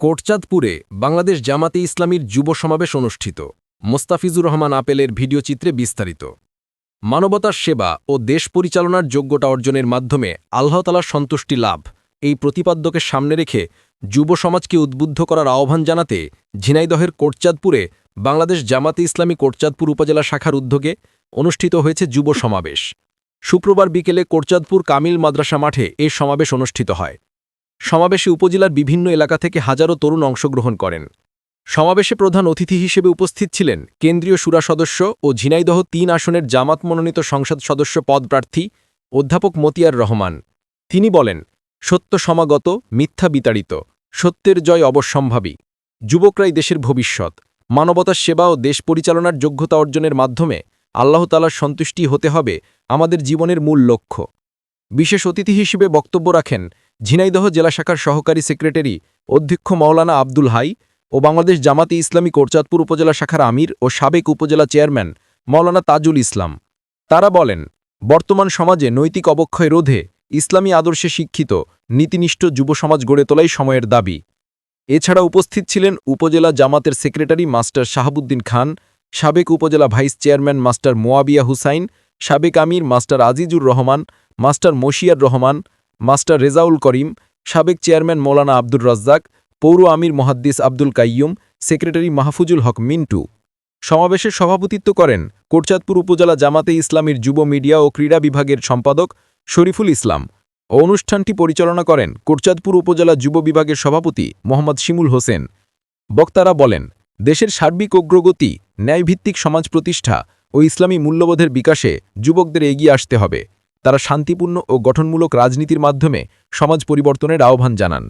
কোটচাঁদপুরে বাংলাদেশ জামাতে ইসলামীর যুব সমাবেশ অনুষ্ঠিত। মোস্তাফিজুর রহমান আপেলের ভিডিওচিত্রে বিস্তারিত। মানবতার সেবা ও দেশ পরিচালনার যোগ্যতা অর্জনের মাধ্যমে আল্লাহতালার সন্তুষ্টি লাভ এই প্রতিপাদ্যকে সামনে রেখে যুব সমাজকে উদ্বুদ্ধ করার আহ্বান জানাতে ঝিনাইদহের কোটচাঁদপুরে বাংলাদেশ জামাতে ইসলামী কোটচাঁদপুর উপজেলা শাখার উদ্যোগে অনুষ্ঠিত হয়েছে যুব সমাবেশ। শুক্রবার বিকেলে কোটচাঁদপুর কামিল মাদ্রাসা মাঠে এ সমাবেশ অনুষ্ঠিত হয়। সমাবেশে উপজেলার বিভিন্ন এলাকা থেকে হাজারো তরুণ অংশগ্রহণ করেন। সমাবেশে প্রধান অতিথি হিসেবে উপস্থিত ছিলেন কেন্দ্রীয় সুরা সদস্য ও ঝিনাইদহ তিন আসনের জামাত মনোনীত সংসদ সদস্য পদপ্রার্থী অধ্যাপক মতিয়ার রহমান। তিনি বলেন, সত্য সমাগত, মিথ্যা বিতাড়িত, সত্যের জয় অবশ্যম্ভাবী। যুবকরাই দেশের ভবিষ্যৎ। মানবতার সেবা ও দেশ পরিচালনার যোগ্যতা অর্জনের মাধ্যমে আল্লাহতালার সন্তুষ্টি হতে হবে আমাদের জীবনের মূল লক্ষ্য। বিশেষ অতিথি হিসেবে বক্তব্য রাখেন ঝিনাইদহ জেলা শাখার সহকারী সেক্রেটারি অধ্যক্ষ মাওলানা আব্দুল হাই ও বাংলাদেশ জামাতি ইসলামী কোরচাঁদপুর উপজেলা শাখার আমির ও সাবেক উপজেলা চেয়ারম্যান মাওলানা তাজুল ইসলাম। তারা বলেন, বর্তমান সমাজে নৈতিক অবক্ষয় রোধে ইসলামী আদর্শে শিক্ষিত, নীতিনিষ্ঠ যুব সমাজ গড়ে তোলাই সময়ের দাবি। এছাড়া উপস্থিত ছিলেন উপজেলা জামাতের সেক্রেটারি মাস্টার শাহাবুদ্দিন খান, সাবেক উপজেলা vice chairman master Moabia Hussain, সাবেক আমির master Azizur Rahman, master Moshiar Rahman master Rezaul Karim, সাবেক চেয়ারম্যান মৌলানা আব্দুর রাজ্জাক, পৌর আমির মহাদ্দিস আব্দুল কাইয়ুম, সেক্রেটারি মাহফুজুল হক মিন্টু। সমাবেশে সভাপতিত্ব করেন কোটচাঁদপুর উপজেলা জামাতে ইসলামীর যুব মিডিয়া ও ক্রীড়া বিভাগের সম্পাদক শরীফুল ইসলাম। অনুষ্ঠানটি পরিচালনা করেন কোটচাঁদপুর উপজেলা যুব বিভাগের সভাপতি মোহাম্মদ শিমুল হোসেন। বক্তারা বলেন, দেশের সার্বিক অগ্রগতি, ন্যায়ভিত্তিক সমাজ প্রতিষ্ঠা ও ইসলামী মূল্যবোধের বিকাশে যুবকদের এগিয়ে আসতে হবে। তারা শান্তিপূর্ণ ও গঠনমূলক রাজনীতির মাধ্যমে সমাজ পরিবর্তনের আহ্বান জানান।